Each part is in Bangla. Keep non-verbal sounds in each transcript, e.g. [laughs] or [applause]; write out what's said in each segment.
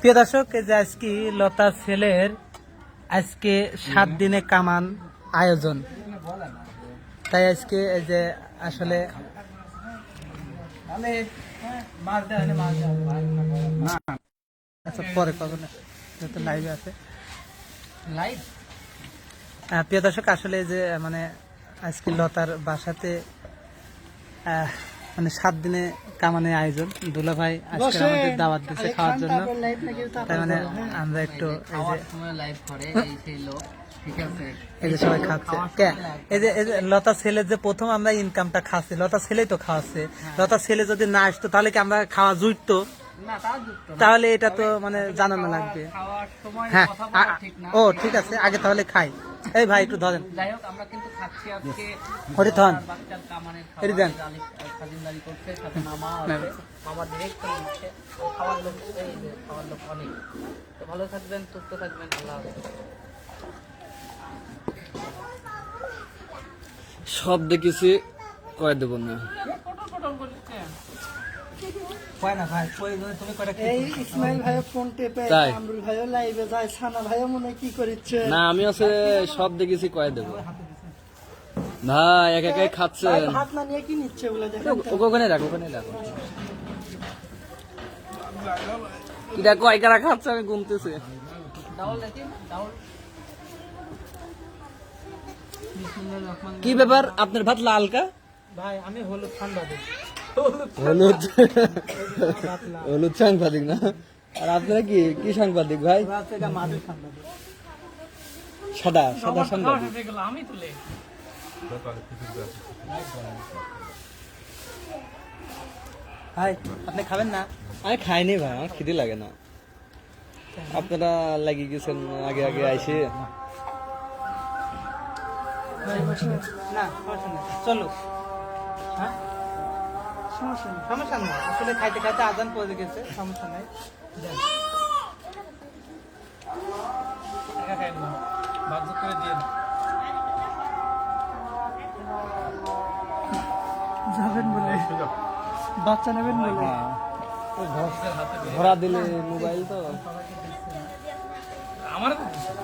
প্রিয় দর্শক যে আজকে লতা ছেলের আজকে সাত দিনে কামান আয়োজন। তাই আজকে এই যে আসলে আচ্ছা পরে পাবো না যেহেতু লাইভে আছে। লাইভ প্রিয় দর্শক আসলে যে মানে আজকে লতার বাসাতে মানে সাত দিনে কামানের আয়োজন। দুলা ভাই আজকে আমাদের দাওয়াত দিচ্ছে খাওয়ার জন্য। তাই মানে আমরা একটু এই যে লাইভ করে এই লোক ঠিক আছে? এই যে সবাই খাচ্ছে। এই যে লতা ছেলে যে প্রথম আমরা ইনকামটা খাচ্ছি লতা ছেলে তো খাওয়াচ্ছে। লতা ছেলে যদি না আসতো তাহলে কি আমরা খাওয়া জুটতো। তাহলে এটা তো মানে জানানো লাগবে। হ্যাঁ কথা আ- বলা ঠিক না। ও ঠিক আছে আগে তাহলে খাই। এই ভাই একটু ধরেন। যাই হোক আমরা কিন্তু খাচ্ছি আজকে। হরি কামানের হরি দেন। খাজিনদারি করছে সাথে মামা আছে। মামা ডিরেক্ট করে দিচ্ছে খাওয়ার লোক এই যে খাওয়ার লোক অনেক। তো ভালো থাকবেন সুস্থ থাকবেন আল্লাহ হাফেজ। সব দেখেছি কয়ে দেবো না। কয় না ভাই কই তুমি কয়টা এই ইসমাইল ভাইও ফোন টেপে তাই? কামরুল ভাইও লাইভে যায় সানা ভাইও মনে হয় কি করিচ্ছে? না আমি আছে সব দেখেছি কয়ে দেবো। ভাই এক একাই খাচ্ছেন ভাই হাত না নিয়ে কি নিচ্ছে বলে দেখেন তো। ও- ওখানে রাখো ওখানে রাখো। এটা কয় কারা খাচ্ছে আমি গুনতেছি ডাউল দেখি ডাউল। কি ব্যাপার? আপনার ভাত লালকা ভাই আমি হলুদ ঠান্ডা দিই হলুদ হলুদ সাংবাদিক না? আর আপনারা কি? কি সাংবাদিক ভাই? সাদা সাদা সাংবাদিক। ভাই, আপনি খাবেন না? আমি খাইনি ভাই, আমার খিদে লাগে না। আপনারা লাগিয়ে গেছেন, আগে আগে আইসে। না। চলো। হ্যাঁ? সমস্যা নেই। সমস্যা নেই। আসলে খাইতে খাইতে আজান পড়ে গেছে সমস্যা নেই। যান। যাবেন বলে। বাচ্চা নেবেন বলে। ধরা দিলে মোবাইল তো। ও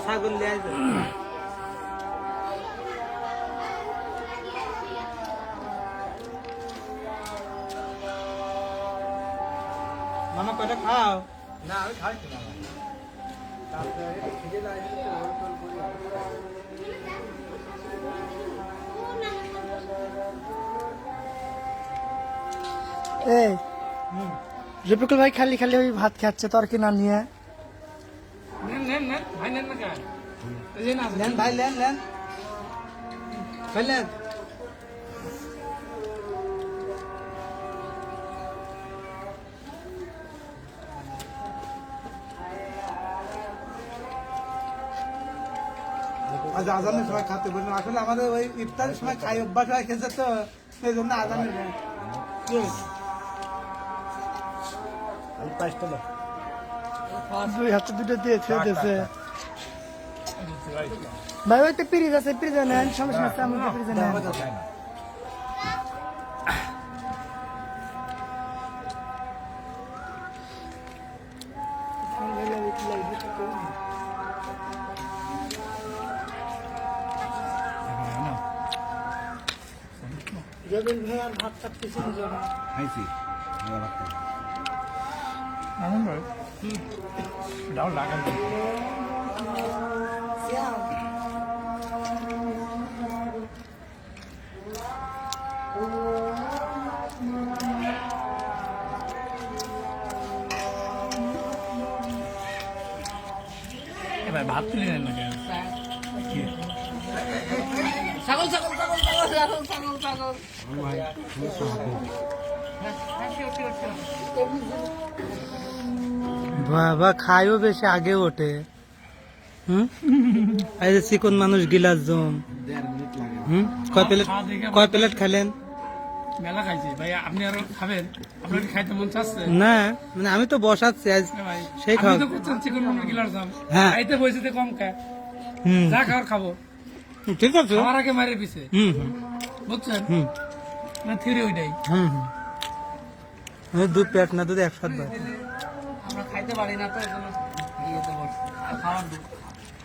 ছাগল নিয়ে মামা কয়টা খাও? না আমি খাইছি না এই রফিকুল ভাই খালি খালি ওই ভাত খাচ্ছে তোর কি না নিয়ে লেন ভাই লেন লেন ভাই লেন আজ আজানের সময় খাতে বললাম। আসলে আমাদের ওই ইফতারের সময় খাই অভ্যাস হয়ে গেছে তো সেই জন্য আজানের দুই হাতে দুটো দিয়ে খেয়ে দিয়েছে। ভাই ওই তো পিরিজ আছে পিরিজে নেন সমস্যা আছে আমি পিরিজে নেন রবিন ভাই ভাত কাটতেছে নিজেরা ছাগল ছাগল ছাগল ছাগল ছাগল ছাগল ছাগল। বাবা খাইও বেশি আগে ওঠে। হুম? এই যে চিকন মানুষ গিলাস জম। হুম? কয় প্লেট কয় প্লেট খেলেন মেলা খাইছি। ভাই আপনি আরও খাবেন? আপনার খাইতে মন চাচ্ছে? না মানে আমি তো বসাচ্ছি আজ। ভাই সেই খাওয়া তো করছেন চিকন দাম হ্যাঁ। কম খায়। হুম। যা খাওয়ার খাব। ঠিক আছে। খাওয়ার আগে মারে পিছে। হুম। বুঝছেন? হুম। না থিওরি ওইটাই। হুম হুম। আমি দু পেট না দুধ একসাথে আমরা খাইতে পারি না তো খাওয়ার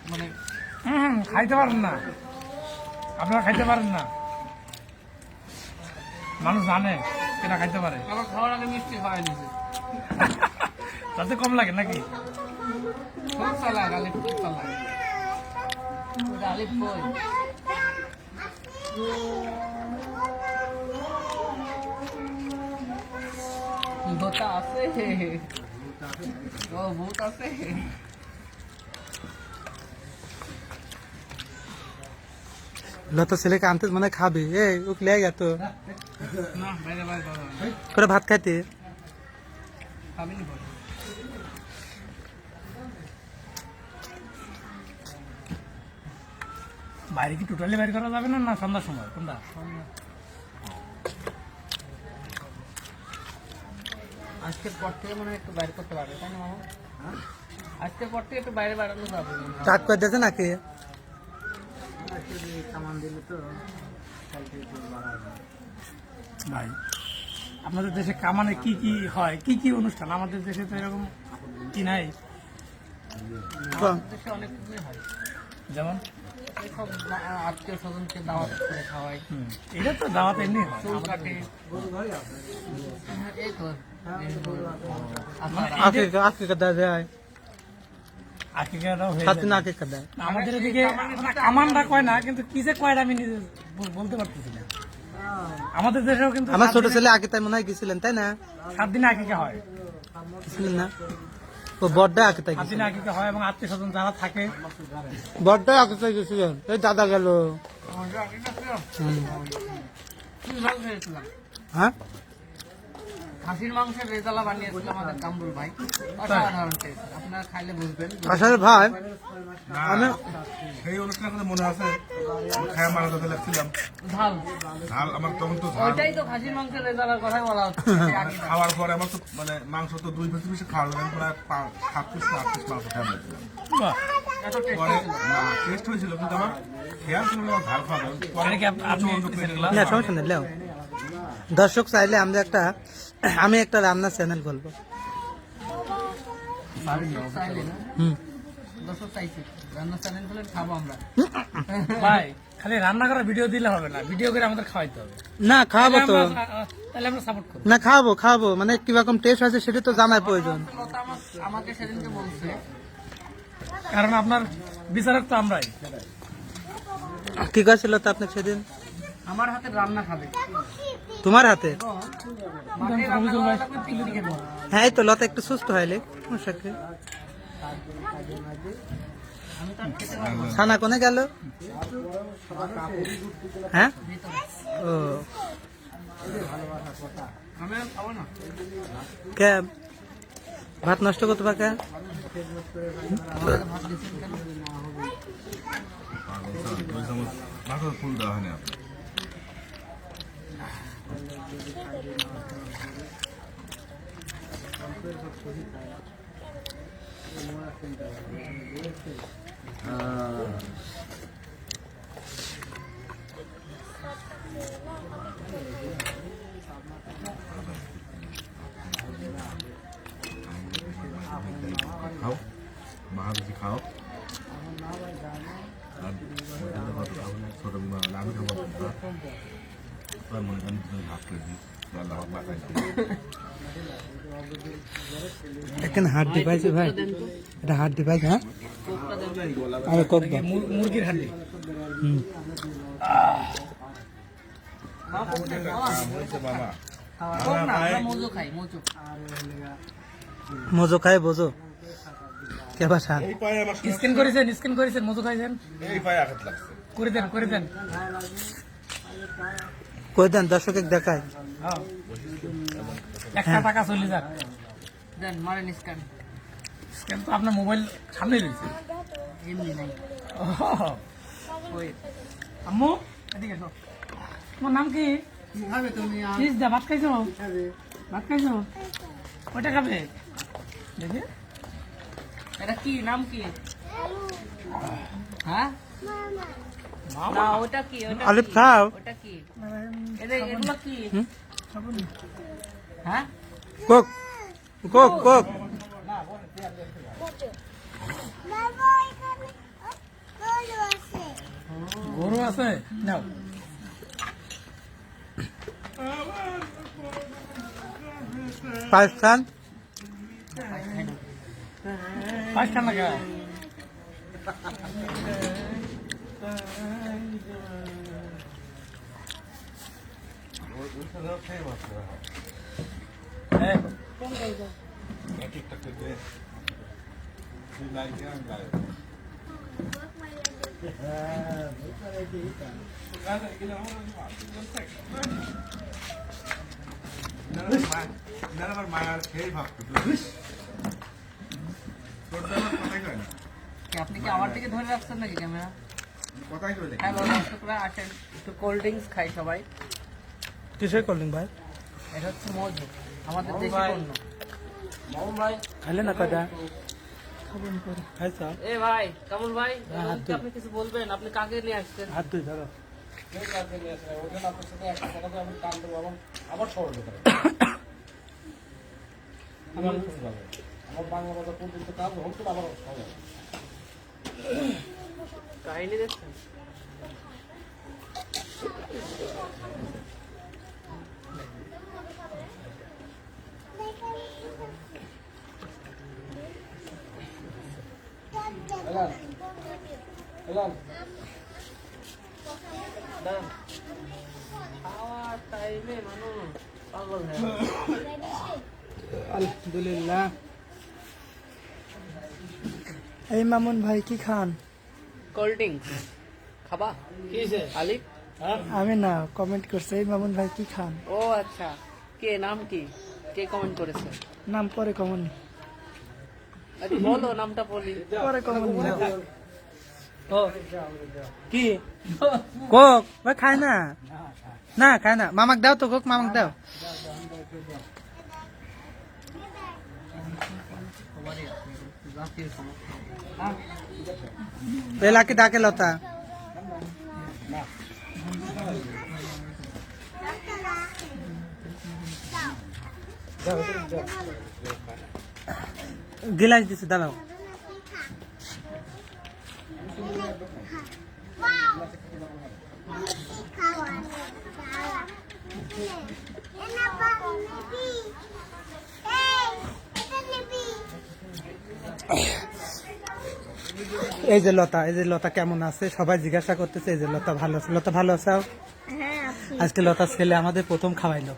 মানে খাইতে পারেন না। আপনারা খাইতে পারেন না। মানুষ জানে কেনা খাইতে পারে। আমার খাওয়ার আগে মিষ্টি খাওয়াই নিছে। [laughs] তাতে কম লাগে নাকি? আছে ও ভূত আছে লতা ছেলেকে আনতে মানে খাবে। এ ওকে লেগে গেত না বাইরে বাইরে বাবা করে ভাত খাইতে। বাইরে কি টোটালি বাইরে করা যাবে না না সন্ধ্যার সময়? কোনটা? আজকের পর থেকে মনে হয় একটু বাইরে করতে পারবে তাই না মামা? আজকের পর থেকে একটু বাইরে বাড়ানো যাবে। হয়। চাট করে দিয়েছে নাকি? ভাই আপনাদের দেশে কামানে কি কি হয়? কি কি অনুষ্ঠান? আমাদের দেশে তো এরকম কি নাই? অনেক কিছুই হয়। যেমন? আত্মীয় স্বজনকে দাওয়াত করে খাওয়াই এটা তো দাওয়াত এমনি হয়। এই তো আকিকা দেয়। যায় আকিকাটাও হয়ে সাত দিন আকিকা দেয়। আমাদের এদিকে কামানরা কয় না কিন্তু কি যে কয় আমি নিজে বলতে পারতেছি না। আমাদের দেশেও কিন্তু আমার ছোট ছেলে আগে তাই মনে হয় গেছিলেন তাই না? সাত দিনে আকিকা হয়। গেছিলেন না? ও বড্ডা আগে তাই দিনে আকিকা হয় এবং আত্মীয় স্বজন যারা থাকে। বড্ডা আগে তাই গেছিলেন। এই দাদা গেল। হ্যাঁ? খাসির মাংসের রেজালা বানিয়েছিল আমাদের কামরুল ভাই। অসাধারণ টেস্ট আপনারা খাইলে বুঝবেন আসলে ভাই আমি সেই অনুষ্ঠানের কথা মনে আছে আমি খায়া মারা যাতে লাগছিলাম। ঝাল। ঝাল আমার তখন তো ঝাল। ওইটাই তো খাসির মাংসের রেজালার কথাই বলা হচ্ছে। [laughs] খাওয়ার পরে আমার তো মানে মাংস তো দুই পিস পিসে খাওয়া আমি প্রায় সাত পিস আট পিস মাংস খেয়ে নিয়েছিলাম বাহ, এত টেস্ট পরে না টেস্ট হয়েছিল কিন্তু আমার খেয়াল ছিল না ঝাল খাওয়া? না সমস্যা নেই দর্শক চাইলে আমরা একটা আমি একটা রান্নার চ্যানেল খুলবো। হুম। ভাই খালি রান্না করা ভিডিও দিলে হবে না ভিডিও করে আমাদের খাওয়াইতে হবে। না খাওয়াবো তো। তাহলে আমরা- সাপোর্ট করব। না খাওয়াবো খাওয়াবো। মানে কীরকম টেস্ট আছে সেটা তো জানার প্রয়োজন। আমাকে সেদিনকে বলছে কারণ আপনার বিচারক তো আমরাই। কি করেছিল তো আপনি সেদিন? আমার হাতে রান্না খাবে। তোমার হাতে? হ্যাঁ এই তো লতা একটু সুস্থ কি? ছানা কোনে গেল? হ্যাঁ? ও। কে ভাত নষ্ট করতে পারে কে? দুই চামচ মাংস ফুল দেওয়া হয়নি আপনার খাও মা বেশি খাও আর মধ্যে ভাত খাও না, ছোট মা আমি খাব না। তোমার করেন তুমি ভাত করে দিই আল্লাহ বাঁচাই এখানে হাড্ডি পাইছে ভাই। এটা হাড্ডি পাইছে হ্যাঁ? আরে মুর- মুরগির হাড্ডি। হুম। মজু খাই মজু মজো খায় বোঝো। কে বাসা এই পায়ে আমার স্ক্যান করেছেন স্ক্যান করেছেন মজু খাইছেন। করে দেন করে দেন। কই দেন দর্শকে দেখায় হ্যাঁ। একটা টাকা চলে যাক। দেন মারেন স্ক্যান স্ক্যান তো আপনার মোবাইল সামনে রয়েছে। এমনি নাই। ওই। আম্মু এদিকে এসো। তোমার নাম কি? চিজ দা ভাত খাইছো? ভাত খাইছো? ওটা খাবে? দেখে। এটা কি নাম কি? হ্যাঁ? না ওটা কি ওটা আলিফ কি? খাও ওটা কি এটা এগুলো কি হ্যাঁ কোক কোক কোক গরু আছে নাও পাঁচ খান পাঁচ খানা খা হ্যাঁ মায়ের খেয়ে ভাবতো তোর তো আবার কথাই কয় না কি আপনি কি আমার দিকে ধরে রাখছেন নাকি ক্যামেরা কথাই কয় দেখি হ্যালো দর্শকরা আসেন একটু কোল্ড ড্রিঙ্কস খাই সবাই। কিসের করলেন ভাই? এটা হচ্ছে মজু আমাদের দেশি পণ্য। খাইলে না কয়টা? খাইছ? এ ভাই কামুল ভাই এগুলোকে আপনি কিছু বলবেন? আপনি কাকে নিয়ে আসছেন? হাত দুই ধরো। কাহিনী দেখছেন দাঁড়ান। খাওয়ার টাইমে মানুষ পাগল হয়ে যায়। আলহামদুলিল্লাহ। এই মামুন ভাই কি খান? কোল্ড ড্রিঙ্কস খাবা? আলিফ? আমি না কমেন্ট করছে এই মামুন ভাই কি খান? ও আচ্ছা। কে নাম কি? কে কমেন্ট করেছে? নাম পরে কমন আচ্ছা বলো নামটা বলি। পরে কমন কি? কোক? ভাই খায় না? না খায় না। মামাক দাও তো কোক মামাক দাও। জাতির সমস্যা এলাকে ডাকে লতা গিলাস দিছে দাঁড়াও এই যে লতা এই যে লতা কেমন আছে? সবাই জিজ্ঞাসা করতেছে এই যে লতা ভালো আছে? লতা ভালো আছে? আজকে লতা ছেলে আমাদের প্রথম খাওয়াইলো।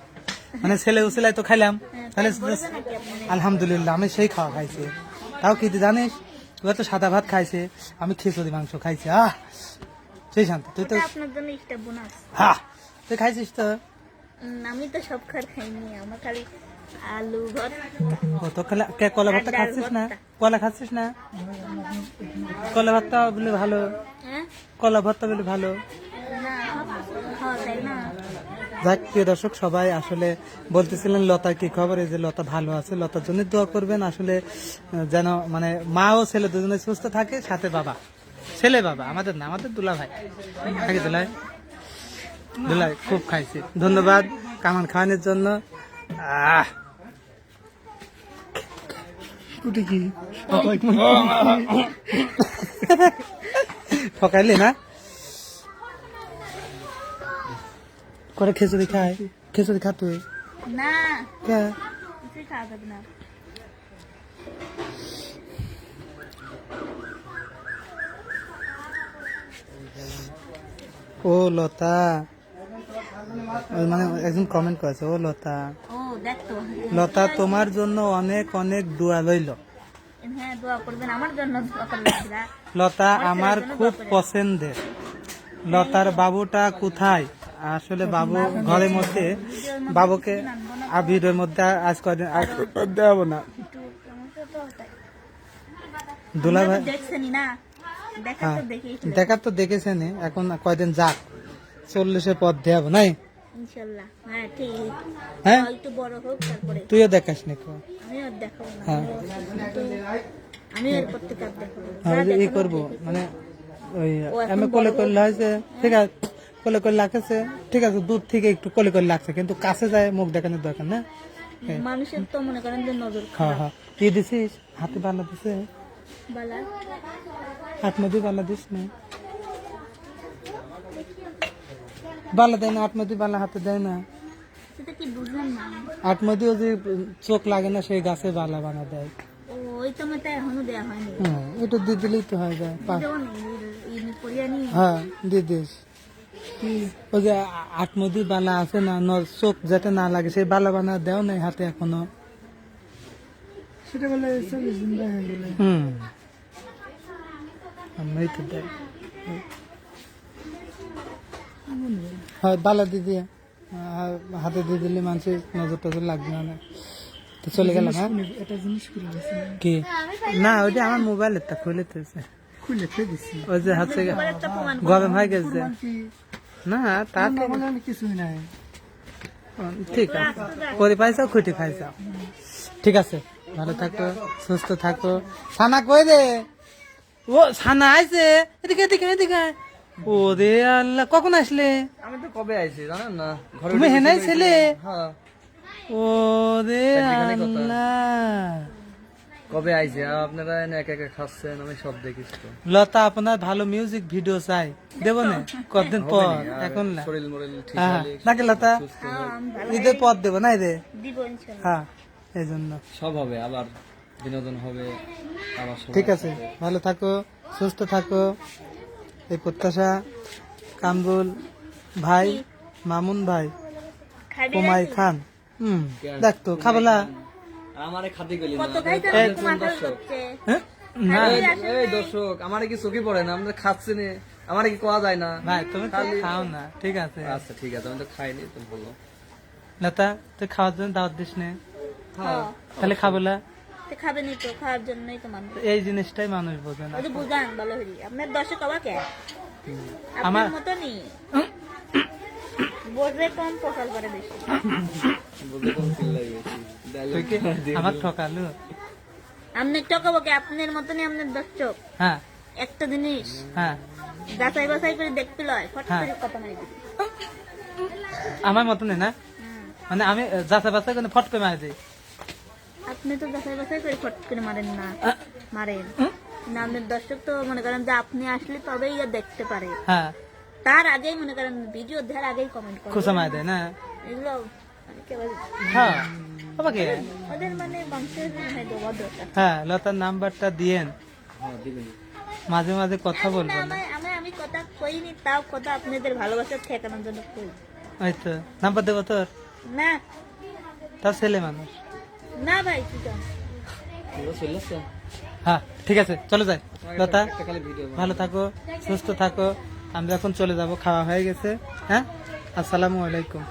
মানে ছেলে উসেলাই তো খাইলাম। তাহলে আলহামদুলিল্লাহ আমি সেই খাওয়া খাইছি। তাও কি জানিস? ওরা তো সাদা ভাত খাইছে আমি খিচুড়ি মাংস খাইছি। আহ! সেই শান্ত তুই তো আপনার জন্য একটা বোনাস হা তুই খাইছিস তো? আমি তো সব খার খাইনি আমার খালি আলু ভর্তা। ও তো কলা কে কলা ভাতটা খাচ্ছিস না? কলা খাচ্ছিস না? কলা ভাতটা বলে ভালো। হ্যাঁ? কলা ভাতটা বলে ভালো। যাক প্রিয় দর্শক সবাই আসলে বলতেছিলেন লতা কি খবর? এই যে লতা ভালো আছে লতার জন্য দোয়া করবেন। আসলে যেন মানে মা ও ছেলে দুজনে সুস্থ থাকে সাথে বাবা। ছেলে বাবা আমাদের না আমাদের দুলা ভাই থাকে দুলাই দুলাই খুব খাইছি। ধন্যবাদ কামান খাওয়ানোর জন্য। আহ! ওটা কি? ঠকাইলি না? করে খিচুড়ি খায়। খিচুড়ি খা তুই। না। ও লতা। মানে একজন কমেন্ট করেছে ও লতা। ও লতা তোমার জন্য অনেক অনেক দোয়া লইল হ্যাঁ দোয়া করবেন আমার জন্য দোয়া করবেন লতা আমার খুব পছন্দের। লতার বাবুটা কোথায়? আসলে বাবু ঘরের মধ্যে বাবুকে আবিরের মধ্যে আজ কদিন দেব না। দুলা ভাই না। দেখা হ্যাঁ তো দেখার তো দেখেছেন এখন কয়দিন যাক। চল্লিশের পর দেব নাই? হ্যাঁ ঠিক। হ্যাঁ? একটু বড় হোক তারপরে। তুইও দেখাস নি আমি আর দেখাবো না। হ্যাঁ। আমি আর দেখাবো মানে ওই আমি কোলে করলে হয়েছে ঠিক আছে? কোলে করে লাগতেছে ঠিক আছে দূর থেকে একটু কলে করে লাগছে কিন্তু কাছে যায় মুখ দেখানোর দরকার না। মানুষের তো মনে করেন যে নজর হ্যাঁ হ্যাঁ। কি দিছিস? হাতে বালা দিছে। বালা? হাত মধ্যে বালা দিস না। বালা দেয় না মধ্যে বালা হাতে দেয় না। সেটা কি বুঝলাম না। হাত মধ্যেও যে চোখ লাগে না সেই গাছে বালা বানা দেয়। হ্যাঁ এটা দিয়ে দিলেই তো হয়ে যায় হ্যাঁ দিয়ে দিস। ওই যে আটমদি বালা আছে না ন- চোখ যাতে না লাগে সেই বালা বানা দেও নাই হাতে এখনও। সেটা বলে চল্লিশ দিন দেখা গেলে। হুম। আমরাই তো দেয় হয় বালা দিয়ে দিয়ে হাতে দিয়ে দিলে মানুষের নজর টজর লাগবে না তো চলে গেলাম হ্যাঁ? এটা জিনিস খুলে গেছে। কি? না ওইটা আমার মোবাইলের তা খুলে দিয়েছে। খুলে ফেলে দিচ্ছি ওই যে হচ্ছে গরম হয়ে গেছে। না তা তো কিছুই নাই। ঠিক আছে। করে পাইছাও খুঁটি খাইছাও ঠিক আছে। ভালো থাকো সুস্থ থাকো। ছানা কই রে? ও ছানা আইছে। এদিকে এদিকে এদিকে। আয়। ও রে আল্লাহ কখন আসলে? আমি তো কবে আইছি জানেন না? ঘরে তুমি হেনাই ছেলে? হ্যাঁ। ও রে আল্লাহ। কবে আইছি? আর আপনারা এনে একা একা খাচ্ছেন আমি সব দেখিস তো। লতা আপনার ভালো মিউজিক ভিডিও চাই। দেব না? কতদিন পর? এখন না। শরীর মরিল ঠিক হ্যাঁ। নাকি লতা? হ্যাঁ, ঈদের পর দেবো না ইনশাল্লাহ। হ্যাঁ এই জন্য। সব হবে আবার বিনোদন হবে আবার ঠিক আছে ভালো থাকো সুস্থ থাকো। এই প্রত্যাশা কামরুল ভাই মামুন ভাই কুমাই খান। হুম খাবলা আমারে গলি কত খাইতে মাথা করছে হ্যাঁ? না। এই দর্শক আমারে কি চোখে পড়ে না? আমরা খাচ্ছি না। আমারে কি কোয়া যায় না? ভাই তুমি তো খাও না। ঠিক আছে। আচ্ছা ঠিক আছে আমি তো খাইনি তুমি বলো। লতা তুই খাওয়ার জন্য দাওয়াত দিস নে হ্যাঁ। তাহলে খাবলা তো খাবেন তো খাওয়ার জন্যই তো মানুষ। এই জিনিসটাই মানুষ বোঝে না। বুঝান ভালো হরি। আপনার দর্শক আমাকে আপনার আমার- মতনই বোঝে কম পছন্দ করে বেশি। কি [laughs] আমার ঠকালো। আপনি টকাবো কি? আপনার মতনই আপনার দর্শক হ্যাঁ। একটা জিনিস। হ্যাঁ। যাচাই বাছাই করে দেখতে লয় ফট হ্যাঁ। করে কথা মারি দিবি। আমার মতনই না? হুম। মানে আমি যাচাই বাচ্চা কিন্তু ফট করে মারি দিই। আপনি তো যাচাই বাছাই করে ফট করে মারেন না। মারেন। না আপনার দর্শক তো মনে করেন যে আপনি আসলে তবেই ইয়া দেখতে পারে। হ্যাঁ। তার আগেই মনে করেন ভিডিও দেখার আগেই কমেন্ট করে। খুশা মারি দেয় না? এগুলো মানে হ্যাঁ। ওদের মানে বংশের হ্যাঁ লতার নাম্বারটা দিয়েন। হ্যাঁ মাঝে মাঝে কথা বলব না। আমি কথা কইনি তাও কথা আপনাদের ভালোবাসা ঠেকানোর জন্য কই। তো। নাম্বার দেবো তোর? না। তার ছেলে মানুষ। না ভাই হ্যাঁ ঠিক আছে চলে যাই। লতা ভালো থাকো সুস্থ থাকো। আমরা এখন চলে যাব খাওয়া হয়ে গেছে হ্যাঁ? আসসালামু আলাইকুম।